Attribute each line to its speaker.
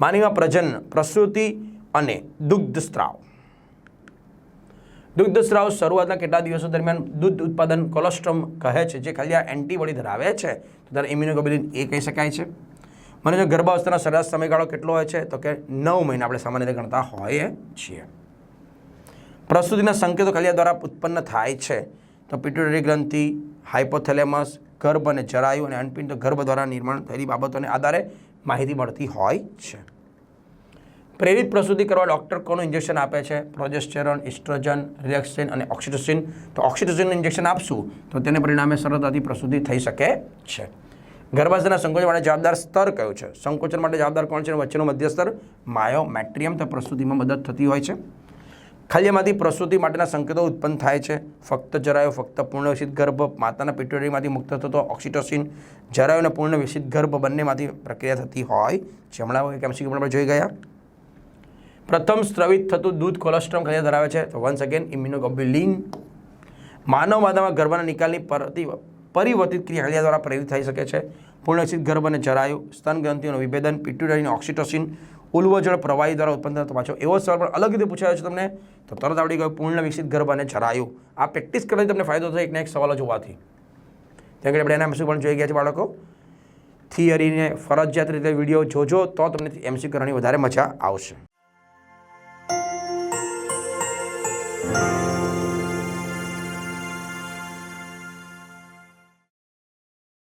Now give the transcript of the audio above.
Speaker 1: માનવીમાં પ્રજનન, પ્રસૂતિ અને દુગ્ધ સ્ત્રાવ. દુગ્ધ સ્ત્રાવ શરૂઆતના કેટલા દિવસો દરમિયાન દૂધ ઉત્પાદન કોલેસ્ટ્રોમ કહે છે? જે ખાલી આ એન્ટીબોડી ધરાવે છે, તો ત્યારે ઇમ્યુનોગ્લોબ્યુલિન એ કહી શકાય છે. મને જો ગર્ભાવસ્થાનો સરેરાશ સમયગાળો કેટલો હોય છે? તો કે નવ મહિના આપણે સામાન્ય રીતે ગણતા હોઈએ છીએ. પ્રસૂતિના સંકેતો કલિયા દ્વારા ઉત્પન્ન થાય છે. તો પિટ્યુટરી ગ્રંથિ હાઇપોથેલેમસ ગર્ભ અને જરાયુ અને અનપિંડ ગર્ભ દ્વારા નિર્માણ થયેલી બાબતોને આધારે માહિતી મળતી હોય છે. પ્રેરિત પ્રસૂતિ કરવા ડૉક્ટર કોનું ઇન્જેક્શન આપે છે? પ્રોજેસ્ટેરોન ઇસ્ટ્રોજન રિલેક્સિન અને ઓક્સિટોસિન તો ઓક્સિટોસિનનું ઇન્જેક્શન આપશું તો તેને પરિણામે સરળતાથી પ્રસૂતિ થઈ શકે છે. ગર્ભાશયના સંકોચન માટે જવાબદાર સ્તર કયું છે? સંકોચન માટે જવાબદાર કોણ છે? વચ્ચેનો મધ્ય સ્તર માયોમેટ્રિયમ. તો પ્રસૂતિમાં મદદ થતી હોય છે. ખાલ્યમાંથી પ્રસૂતિ માટેના સંકેતો ઉત્પન્ન થાય છે. ફક્ત જરાયો, ફક્ત પૂર્ણ વિકસિત ગર્ભ માતાના પિટ્યુટરીમાંથી મુક્ત થતો ઓક્સિટોસિન જરાયો અને પૂર્ણ વિકસિત ગર્ભ બંનેમાંથી પ્રક્રિયા થતી હોય. છે હમણાં એક એમસીક્યુ આપણે જોઈ ગયા. પ્રથમ સ્ત્રવિત થતું દૂધ કોલેસ્ટ્રોમ ખાલી ધરાવે છે. તો વન્સ અગેન ઇમ્યુનોગોબ્યુલિન માનવ માદામાં ગર્ભના નિકાલની પરતી, પરિવર્તિત ક્રિયા દ્વારા પ્રેરિત થઈ શકે છે. પૂર્ણવિકસિત ગર્ભ અને જરાયુ સ્તન ગ્રંથિઓનું વિભેદન પિટ્યુટરીનું ઓક્સિટોસિન ઉલ્વજળ પ્રવાહી દ્વારા ઉત્પન્ન થતો પાછો એવો સવાલ પણ અલગ રીતે પૂછાયો છે તમને. તો તરત આવડી ગયો પૂર્ણ વિકસિત ગર્ભ અને જરાયું. આ પ્રેક્ટિસ કરવાથી તમને ફાયદો થાય એકને એક સવાલો જોવાથી. ત્યાં આગળ આપણે એના એમસી પણ જોઈ ગયા છે બાળકો. થિયરીને ફરજિયાત રીતે વીડિયો જોજો તો તમને એમસી કરવાની વધારે મજા આવશે.